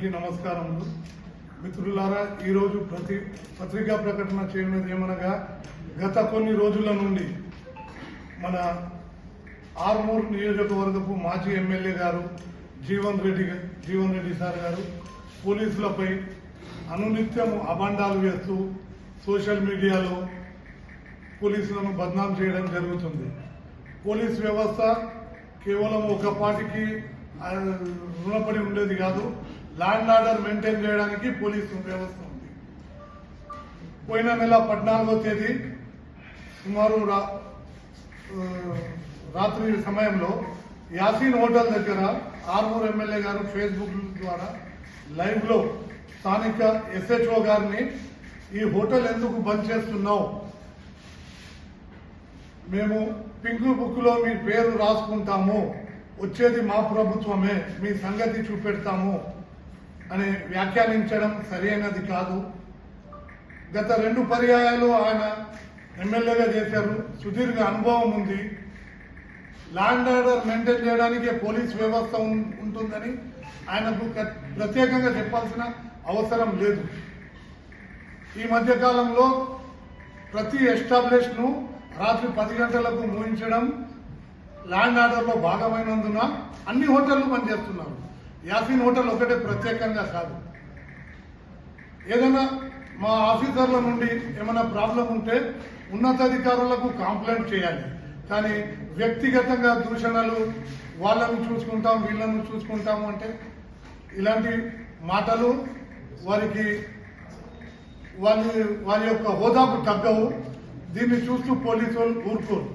అందరికీ నమస్కారములు. మిత్రులారా ఈరోజు ప్రతి పత్రికా ప్రకటన చేయనది ఏమనగా గత కొన్ని రోజుల నుండి మన ఆర్మూర్ నియోజకవర్గపు మాజీ ఎమ్మెల్యే గారు జీవన్ రెడ్డి జీవన్ రెడ్డి సార్ గారు పోలీసులపై అనునిత్యం అబండాలు వేస్తూ సోషల్ మీడియాలో పోలీసులను బద్నాం చేయడం జరుగుతుంది. పోలీస్ వ్యవస్థ కేవలం ఒక పార్టీకి రుణపడి ఉండేది కాదు. ల్యాండ్ ఆర్డర్ మెయింటైన్ చేయడానికి పోలీసు వ్యవస్థ ఉంది. పోయిన నెల పద్నాలుగో తేదీ సుమారు రాత్రి సమయంలో యాసీన్ హోటల్ దగ్గర ఆర్మూర్ ఎమ్మెల్యే గారు ఫేస్బుక్ ద్వారా లైవ్లో స్థానిక ఎస్హెచ్ఓ గారిని ఈ హోటల్ ఎందుకు బంద్ చేస్తున్నావు? మేము పింక్ బుక్లో మీ పేరు రాసుకుంటాము. వచ్చేది మా ప్రభుత్వమే. మీ సంగతి చూపెడతాము. అని వ్యాఖ్యానించడం సరైనది కాదు. గత రెండు పర్యాయాలు ఆయన ఎమ్మెల్యేగా చేశారు. సుదీర్ఘ అనుభవం ఉంది. ల్యాండ్ ఆర్డర్ మెయింటైన్ చేయడానికి పోలీస్ వ్యవస్థ ఉంటుందని ఆయనకు ప్రత్యేకంగా చెప్పాల్సిన అవసరం లేదు. ఈ మధ్యకాలంలో ప్రతి ఎస్టాబ్లిష్ను రాత్రి పది గంటలకు మూయించడం ల్యాండ్ ఆర్డర్లో భాగమైనందున అన్ని హోటళ్ళు పనిచేస్తున్నారు. యాసిన్ హోటల్ ఒకటే ప్రత్యేకంగా కాదు. ఏదైనా మా ఆఫీసర్ల నుండి ఏమైనా ప్రాబ్లం ఉంటే ఉన్నతాధికారులకు కంప్లైంట్ చేయాలి. కానీ వ్యక్తిగతంగా దూషణలు వాళ్ళను చూసుకుంటాం వీళ్ళను చూసుకుంటాము అంటే ఇలాంటి మాటలు వారికి వాళ్ళ వారి యొక్క హోదాకు తగ్గవు. దీన్ని చూస్తూ పోలీసు వాళ్ళు ఊరుకోరు.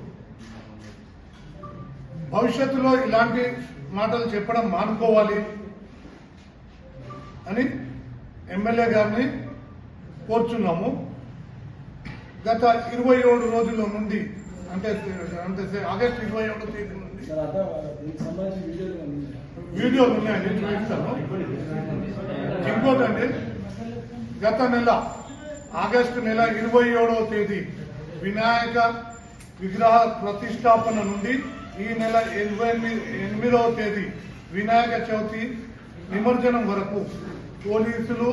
భవిష్యత్తులో ఇలాంటి మాటలు చెప్పడం మానుకోవాలి అని ఎమ్మెల్యే గారిని కోరుచున్నాము గత ఇరవై ఏడు రోజుల నుండి అంటే అంటే ఆగస్టు ఇరవై ఏడో తేదీ నుండి. వీడియోలు ఉన్నాయండి చూపిస్తాను ఇంకోటండి గత నెల ఆగస్టు నెల ఇరవై ఏడవ తేదీ వినాయక విగ్రహ ప్రతిష్టాపన నుండి ఈ నెల ఇరవై ఎనిమిదవ తేదీ వినాయక చవితి నిమజ్జనం వరకు పోలీసులు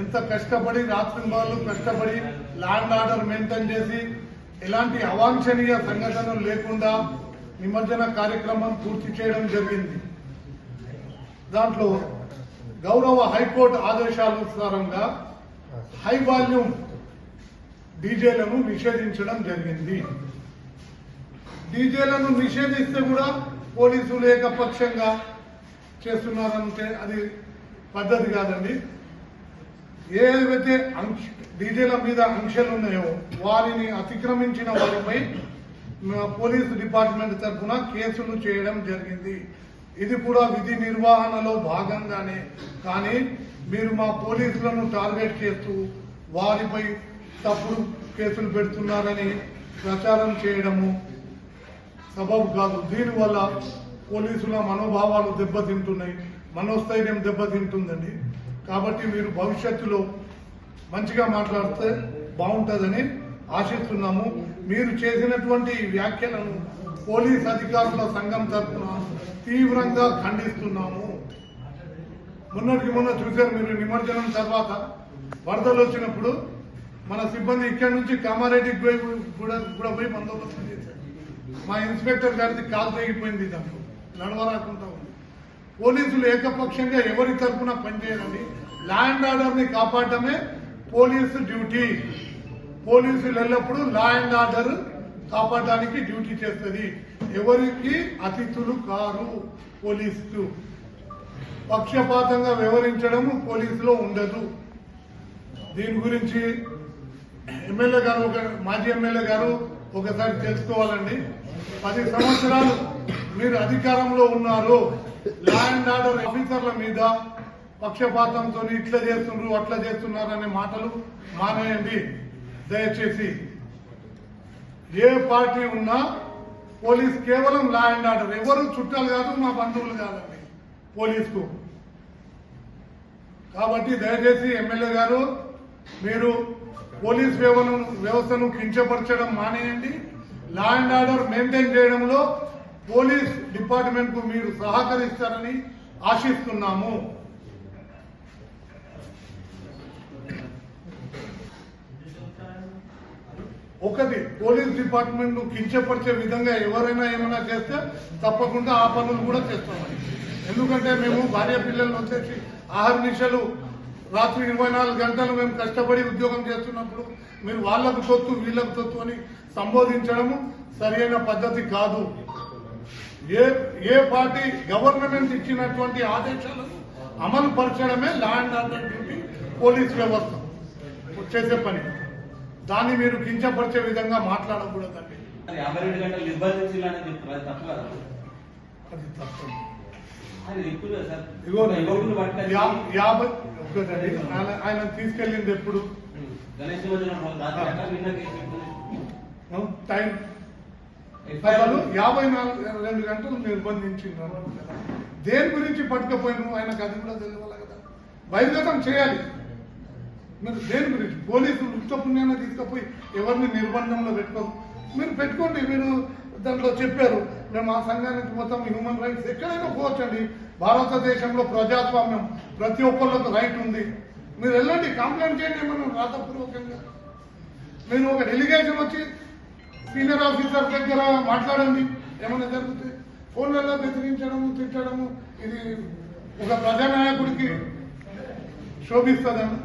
ఎంత కష్టపడి రాత్రి వాళ్ళు కష్టపడి ల్యాండ్ ఆర్డర్ మెయింటైన్ చేసి ఎలాంటి అవాంఛనీయ సంఘటనలు లేకుండా నిమజ్జన కార్యక్రమం పూర్తి చేయడం జరిగింది. దాంట్లో గౌరవ హైకోర్టు ఆదేశానుసారంగా హై వాల్యూమ్ డీజేలను నిషేధించడం జరిగింది. డీజేలను నిషేధిస్తే కూడా పోలీసులు ఏకపక్షంగా చేస్తున్నారంటే అది పద్ధతి కాదండి. ఏవైతే అంశ డీజేల మీద ఆంక్షలు ఉన్నాయో వారిని అతిక్రమించిన వారిపై పోలీసు డిపార్ట్మెంట్ తరఫున కేసులు చేయడం జరిగింది. ఇది కూడా విధి నిర్వహణలో భాగంగానే. కానీ మీరు మా పోలీసులను టార్గెట్ చేస్తూ వారిపై తప్పుడు కేసులు పెడుతున్నారని ప్రచారం చేయడము సబబు కాదు. దీనివల్ల పోలీసుల మనోభావాలు దెబ్బతింటున్నాయి. మనోస్థైర్యం దెబ్బతింటుందండి. కాబట్టి మీరు భవిష్యత్తులో మంచిగా మాట్లాడితే బాగుంటుందని ఆశిస్తున్నాము. మీరు చేసినటువంటి వ్యాఖ్యలను పోలీస్ అధికారుల సంఘం తరఫున తీవ్రంగా ఖండిస్తున్నాము. మొన్నటికి మొన్న చూశారు మీరు నిమజ్జనం తర్వాత వరదలు వచ్చినప్పుడు మన సిబ్బంది ఇక్కడి నుంచి కామారెడ్డికి పోయి కూడా కూడా పోయి బందోబస్తు చేశారు. మా ఇన్స్పెక్టర్ గారిది కాలు తెగిపోయింది దాంట్లో నడవరాకుండా ఉంది. పోలీసులు ఏకపక్షంగా ఎవరి తరఫున పనిచేయాలని ల్యాండ్ ఆర్డర్ని కాపాడటమే పోలీసు డ్యూటీ. పోలీసులు ఎల్లప్పుడూ లా అండ్ ఆర్డర్ కాపాడడానికి డ్యూటీ చేస్తుంది. ఎవరికి అతిథులు కారు పోలీసులు. పక్షపాతంగా వివరించడం పోలీసులో ఉండదు. దీని గురించి ఎమ్మెల్యే గారు ఒక మాజీ ఎమ్మెల్యే గారు ఒకసారి తెలుసుకోవాలండి. పది సంవత్సరాలు మీరు అధికారంలో ఉన్నారు. ల్యాండ్ అండ్ ఆర్డర్ ఆఫీసర్ల మీద పక్షపాతంతో ఇట్లా చేస్తున్నారు అట్లా చేస్తున్నారు అనే మాటలు మానేయండి. దయచేసి ఏ పార్టీ ఉన్నా పోలీస్ కేవలం లా అండ్ ఆర్డర్ ఎవరు చుట్టాలు కాదు మా బంధువులు కాదండి పోలీసుకు. కాబట్టి దయచేసి ఎమ్మెల్యే గారు మీరు పోలీస్ వ్యవస్థను వ్యవస్థను కించపరచడం మానేయండి. లా అండ్ ఆర్డర్ మెయింటైన్ చేయడంలో పోలీస్ డిపార్ట్మెంట్కు మీరు సహకరిస్తారని ఆశిస్తున్నాము. ఒకటి పోలీస్ డిపార్ట్మెంట్ను కించపరిచే విధంగా ఎవరైనా ఏమైనా చేస్తే తప్పకుండా ఆ పనులు కూడా చేస్తామని ఎందుకంటే మేము భార్య పిల్లలను వచ్చేసి ఆహార రాత్రి ఇరవై నాలుగు గంటలు మేము కష్టపడి ఉద్యోగం చేస్తున్నప్పుడు మీరు వాళ్ళకు తొత్తు వీళ్ళకు తొత్తు అని సంబోధించడము సరైన పద్ధతి కాదు. ఏ ఏ పార్టీ గవర్నమెంట్ ఇచ్చినటువంటి ఆదేశాలను అమలు పరచడమే law and order duty police వ్యవస్థ. చేసే పని. దాన్ని మీరు కించపరిచే విధంగా మాట్లాడకూడదండి. అది యాభై రెండు గంటలు నిర్బంధించాలని చెప్తున్నారు అది తప్పు ఇగో యాభై ఆయన తీసుకెళ్ళింది ఎప్పుడు. టైం. అసలు యాభై నాలుగు రెండు గంటలు నిర్బంధించినారు దేని గురించి పట్టుకపోయిన ఆయనకు అది కూడా తెలియాలి కదా. బహిర్గతం చేయాలి. మీరు దేని గురించి? పోలీసులు ఉత్తపుణ్యాన్ని తీసుకుపోయి ఎవరిని నిర్బంధంలో పెట్టుకో మీరు పెట్టుకోండి మీరు దాంట్లో చెప్పారు. మేము ఆ సంఘానికి మొత్తం హ్యూమన్ రైట్స్ ఎక్కడైనా పోవచ్చండి. భారతదేశంలో ప్రజాస్వామ్యం ప్రతి ఒక్కళ్ళకు రైట్ ఉంది. మీరు వెళ్ళండి కంప్లైంట్ చేయండి మనం రాతపూర్వకంగా నేను ఒక డెలిగేషన్ వచ్చి సీనియర్ ఆఫీసర్ దగ్గర మాట్లాడండి. ఏమైనా జరుగుతుంది ఫోన్లలో బెదిరించడము తిట్టడము ఇది ఒక ప్రజానాయకుడికి శోభిస్తుందని